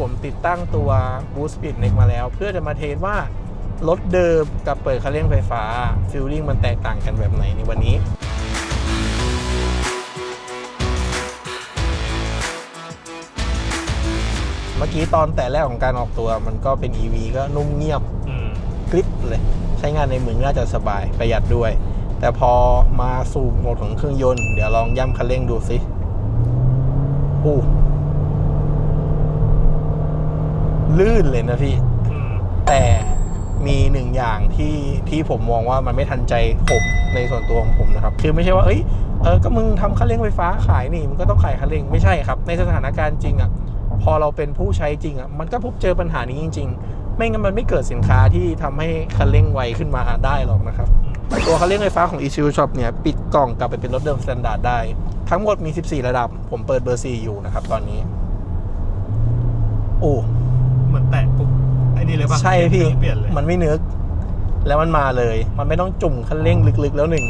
ผมติดตั้งตัว Boost Speed Neck มาแล้ว เพื่อจะมาเทสว่ารถเดิมกับเปิดคันเร่งไฟฟ้าฟิลลิ่งมันแตกต่างกันแบบไหนในวันนี้เมื่อกี้ตอนแต่แรกของการออกตัวมันก็เป็น EV ก็นุ่มเงียบอืมกริปเลย ใช้งานในเมืองน่าจะสบายประหยัดด้วย แต่พอมาสู่โหมดของเครื่องยนต์ เดี๋ยวลองย่ำคันเร่งดูสิอู้ ลื่นเลยนะพี่ อืมแต่มีหนึ่งอย่างที่ที่ผมมองว่ามันไม่ทันใจผมในส่วนตัวของผมนะครับ คือไม่ใช่ว่า เอ้ยเออก็มึงทำคันเร่งไฟฟ้าขายนี่มันก็ต้องขายคันเร่งไม่ใช่ครับ ในสถานการณ์จริงอะ่ะพอเราเป็นผู้ใช้จริงอะ่ะมันก็พบเจอปัญหานี้จริง ๆ ไม่งั้นมันไม่เกิดสินค้าที่ทำให้คันเร่งไวขึ้นมาได้หรอกนะครับ ตัวคันเร่งไฟฟ้าของ e c u Shop เนี่ยปิดกล่องกลับไปเป็นรถเดิมสแตนดาร์ดได้ ทั้งหมดมี 14 ระดับ ผมเปิดเบอร์ 4 อยู่นะครับตอนนี้ โอ้ เหมือนแตะปุ๊บไอ้นี่ เลยป่ะใช่พี่เปลี่ยนเลยมันไม่นึก แล้วมันมาเลย มันไม่ต้องจุ่มคันเร่งลึกๆ แล้วหนึ่ง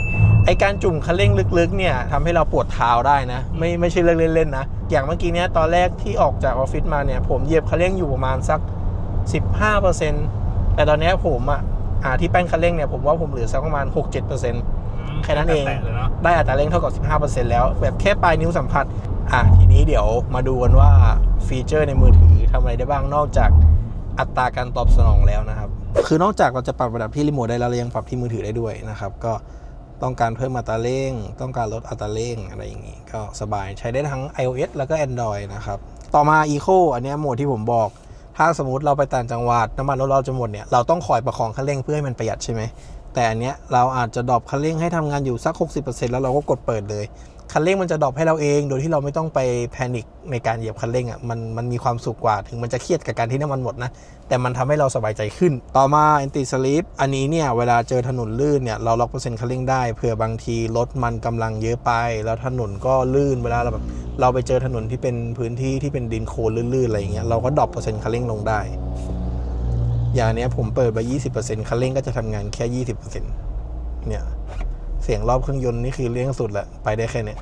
ไอการจุ่มคันเร่งลึกๆเนี่ยทำให้เราปวดเท้าได้นะ ไม่ไม่ใช่เรื่องเล่นๆนะ อย่างเมื่อกี้เนี้ยตอนแรกที่ออกจากออฟฟิศมาเนี่ยผมเหยียบคันเร่งอยู่ประมาณสัก 15%แต่ตอนเนี้ยผมอะอ่าที่แป้นคันเร่งเนี่ยผมว่าผมเหลือสักประมาณ 6-7%อืมแค่นั้นเองแตะเลยเนาะได้อัตราเร่งเท่ากับ 15%แล้ว แบบแค่ปลายนิ้วสัมผัสอะทีนี้เดี๋ยวมาดูกันว่าฟีเจอร์ในมือถือทำอะไรได้บ้างนอกจาก อัตราการตอบสนองแล้วนะครับ คือนอกจากเราจะปรับระดับที่รีโมทได้แล้วเรายังปรับที่มือถือได้ด้วยนะครับ ก็ต้องการเพิ่มอัตราเร่ง ต้องการลดอัตราเร่งอะไรอย่างนี้ ก็สบายใช้ได้ทั้ง iOS แล้วก็ Android นะครับ ต่อมา Eco อันนี้โหมดที่ผมบอก ถ้าสมมติเราไปต่างจังหวัดน้ำมันรถเราจะหมดเนี่ยเราต้องคอยประคองคันเร่งเพื่อให้มันประหยัดใช่ไหมแต่อันเนี้ยเราอาจจะดรอปคันเร่งให้ทำงานอยู่สัก 60%แล้วเราก็กดเปิดเลย คันเร่งมันจะดรอปให้เราเอง โดยที่เราไม่ต้องไปแพนิคในการเหยียบคันเร่งอะมันมันมีความสุขกว่าถึงมันจะเครียดกับการที่น้ำมันหมดนะ แต่มันทำให้เราสบายใจขึ้น ต่อมา anti slip อันนี้เนี่ย เวลาเจอถนนลื่นเนี่ย เราล็อกเปอร์เซ็นต์คันเร่งได้เผื่อบางทีรถมันกำลังเยอะไป แล้วถนนก็ลื่นเวลาเราแบบเราไปเจอถนนที่เป็นพื้นที่ที่เป็นดินโคลนลื่นๆอะไรอย่างเงี้ยเราก็ดรอปเปอร์เซ็นต์คันเร่งลงได้ อย่างเนี้ยผมเปิดไป20%คันเร่งก็จะทำงานแค่ 20%เนี่ย เสียงรอบเครื่องยนต์นี่คือเลี่ยงสุดแหละไปได้แค่เนี้ย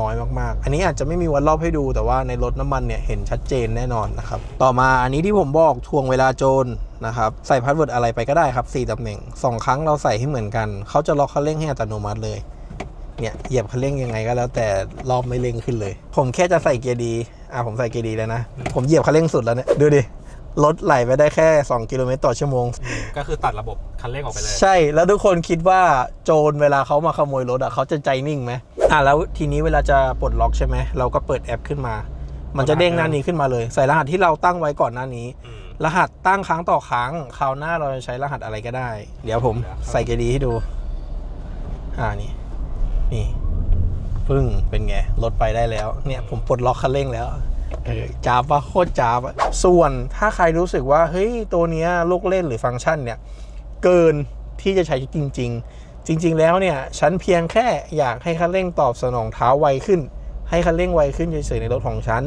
น้อยมากๆ อันนี้อาจจะไม่มีวันรอบให้ดู แต่ว่าในรถน้ำมันเนี่ยเห็นชัดเจนแน่นอนนะครับ ต่อมาอันนี้ที่ผมบอกทวงเวลาโจรนะครับ ใส่พาสเวิร์ดอะไรไปก็ได้ครับ 4ตำแหน่ง 2 ครั้งเราใส่ให้เหมือนกัน เขาจะล็อกคันเร่งให้อัตโนมัติเลย เนี่ยเหยียบคันเร่งยังไงก็แล้วแต่รอบไม่เร่งขึ้นเลย ผมแค่จะใส่เกียร์ดี อะผมใส่เกียร์ดีแล้วนะ ผมเหยียบคันเร่งสุดแล้วเนี่ย ดูดิ รถไหลไปได้แค่ 2 กิโลเมตรต่อชั่วโมง ก็คือตัดระบบคันเร่งออกไปเลย ใช่แล้วทุกคนคิดว่าโจรเวลาเขามาขโมยรถอะเขาจะใจนิ่งไหมอะแล้วทีนี้เวลาจะปลดล็อกใช่ไหมเราก็เปิดแอปขึ้นมา มันจะเด้งหน้านี้ขึ้นมาเลย ใส่รหัสที่เราตั้งไว้ก่อนหน้านี้อืมรหัสตั้งครั้งต่อครั้งคราวหน้าเราจะใช้รหัสอะไรก็ได้ เดี๋ยวผมใส่เกยร์ดีให้ดูอ่านี่นี่ปึ้งเป็นไงรถไปได้แล้ว เนี่ยผมปลดล็อกคันเร่งแล้วเออ จ้าบะโคตรจ้าบะส่วนถ้าใครรู้สึกว่าเฮ้ยตัวเนี้ยลูกเล่นหรือฟังก์ชันเนี่ย เกินที่จะใช้จริง ๆ จริง ๆ แล้วเนี่ยฉันเพียงแค่อยากให้คันเร่งตอบสนองเท้าไวขึ้น ให้คันเร่งไวขึ้นเฉยๆในรถของฉัน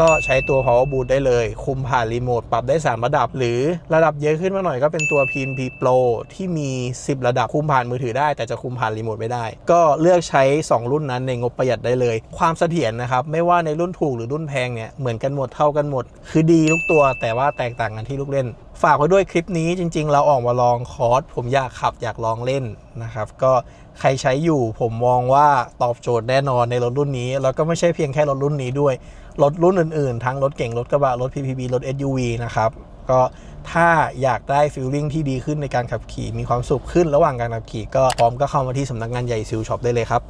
ก็ใช้ตัว power boot ได้เลย คุมผ่านรีโมทปรับได้ 3 ระดับ หรือระดับเยอะขึ้นมาหน่อยก็เป็นตัว PNP Pro ที่มี 10 ระดับคุมผ่านมือถือได้ แต่จะคุมผ่านรีโมทไม่ได้ ก็เลือกใช้ 2 รุ่นนั้นในงบประหยัดได้เลย ความเสถียรนะครับ ไม่ว่าในรุ่นถูกหรือรุ่นแพงเนี่ยเหมือนกันหมดเท่ากันหมด คือดีทุกตัว แต่ว่าแตกต่างกันที่ลูกเล่นฝากไว้ด้วยคลิปนี้จริง ๆ เราออกมาลองคอร์สผมอยากขับอยากลองเล่นนะครับก็ ใครใช้อยู่ ผมมองว่าตอบโจทย์แน่นอนในรถรุ่นนี้ แล้วก็ไม่ใช่เพียงแค่รถรุ่นนี้ด้วย รถรุ่นอื่นๆ ทั้งรถเก่ง รถกระบะ รถ PPV รถ SUV นะครับ ก็ถ้าอยากได้ฟีลลิ่งที่ดีขึ้นในการขับขี่มีความสุขขึ้นระหว่างการขับขี่ก็พร้อมก็เข้ามาที่สำนักงานใหญ่ซิลช็อปได้เลยครับ